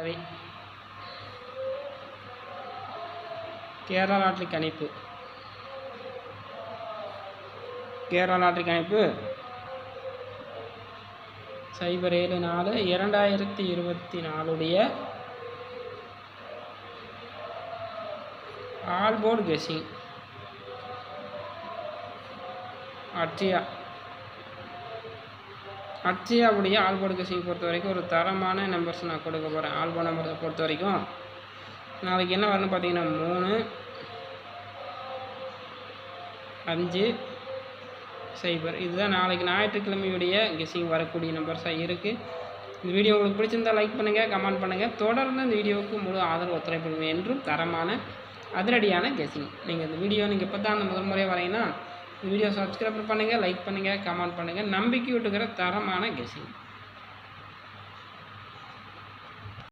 சரி கேரளா லாட்ரி கணிப்பு கேரளா லாட்ரி கணிப்பு சைபர் ஏழு நாலு இரண்டாயிரத்தி இருபத்தி நாலுடைய ஆல்போர்ட் கெஸிங். அட்ரியா. அட்சியாவுடைய ஆல்போர்டு கெஸிங் பொறுத்த வரைக்கும் ஒரு தரமான நம்பர்ஸ் நான் கொடுக்க போகிறேன் ஆல்போ நம்பர்ஸை பொறுத்த வரைக்கும். நாளைக்கு என்ன வரணும்னு பார்த்தீங்கன்னா மூணு அஞ்சு சைபர் இதுதான் நாளைக்கு ஞாயிற்றுக்கிழமையுடைய கெஸ்ஸிங் வரக்கூடிய நம்பர்ஸாக இருக்குது இந்த வீடியோ உங்களுக்கு பிடிச்சிருந்தா லைக் பண்ணுங்கள் கமெண்ட் பண்ணுங்கள் தொடர்ந்து இந்த வீடியோவுக்கு முழு ஆதரவு ஒத்துழைப்பு என்றும் தரமான அதிரடியான கெஸ்ஸிங் நீங்கள் இந்த வீடியோ நீங்கள் இப்போ தான் முதல் முறையாக வரீங்கன்னா வீடியோ சப்ஸ்கிரைப் பண்ணுங்கள் லைக் பண்ணுங்கள் கமெண்ட் பண்ணுங்கள் நம்பிக்கை விட்டுக்கிற தரமான கெஸிங்